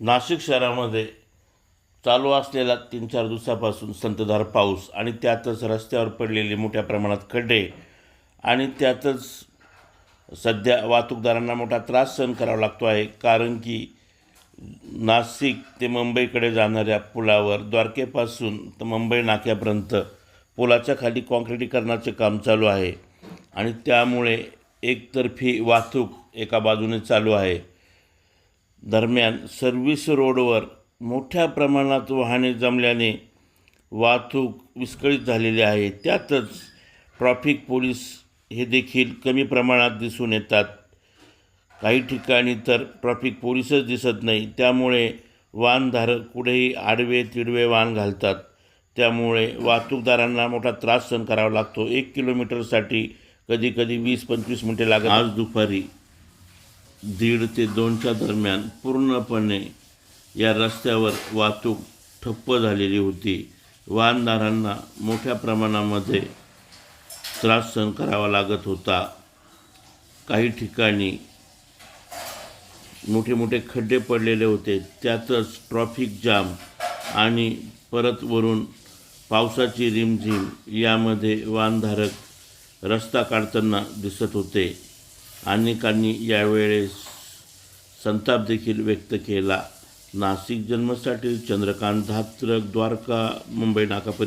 नाशिक शहरामध्ये चालू असलेला तीन चार दिवसापासून संतधार पाऊस आणि त्यातच रस्त्यावर पडलेले मोठ्या प्रमाणात खड्डे आणि त्यातच सध्या वाहतूकदारांना मोठा त्रास सहन करावा लागतो आहे. कारण की नाशिक ते मुंबईकडे जाणाऱ्या पुलावर द्वारकेपासून तर मुंबई नाक्यापर्यंत पुलाच्या खाली काँक्रिटीकरणाचे काम चालू आहे. आणि त्यामुळे एकतर्फी वाहतूक एका बाजूने चालू आहे. दरम्यान सर्व्हिस रोडवर मोठ्या प्रमाणात वाहने जमल्याने वाहतूक विस्कळीत झालेली आहे. त्यातच ट्रॉफिक पोलीस हे देखील कमी प्रमाणात दिसून येतात. काही ठिकाणी तर ट्रॉफिक पोलीसच दिसत नाही. त्यामुळे वाहनधारक कुठेही आडवे तिडवे वाहन घालतात. त्यामुळे वाहतूकदारांना मोठा त्रास सहन करावा लागतो. एक किलोमीटरसाठी कधी कधी वीस पंचवीस मिनटे लागतात आज दुपारी दीड ते दोनच्या दरम्यान पूर्णपणे या रस्त्यावर वाहतूक ठप्प झालेली होती. वाहनदारांना मोठ्या प्रमाणामध्ये त्रास सहन करावा लागत होता. काही ठिकाणी मोठे मोठे खड्डे पडलेले होते. त्यातच ट्रॉफिक जाम आणि परत वरून पावसाची रिमझिम यामध्ये वाहनधारक रस्ता काढताना दिसत होते. अनेकांनी यावेळेस संताप देखील व्यक्त केला. नाशिक जन्मसाठी चंद्रकांत धात्रक द्वारका मुंबई नाका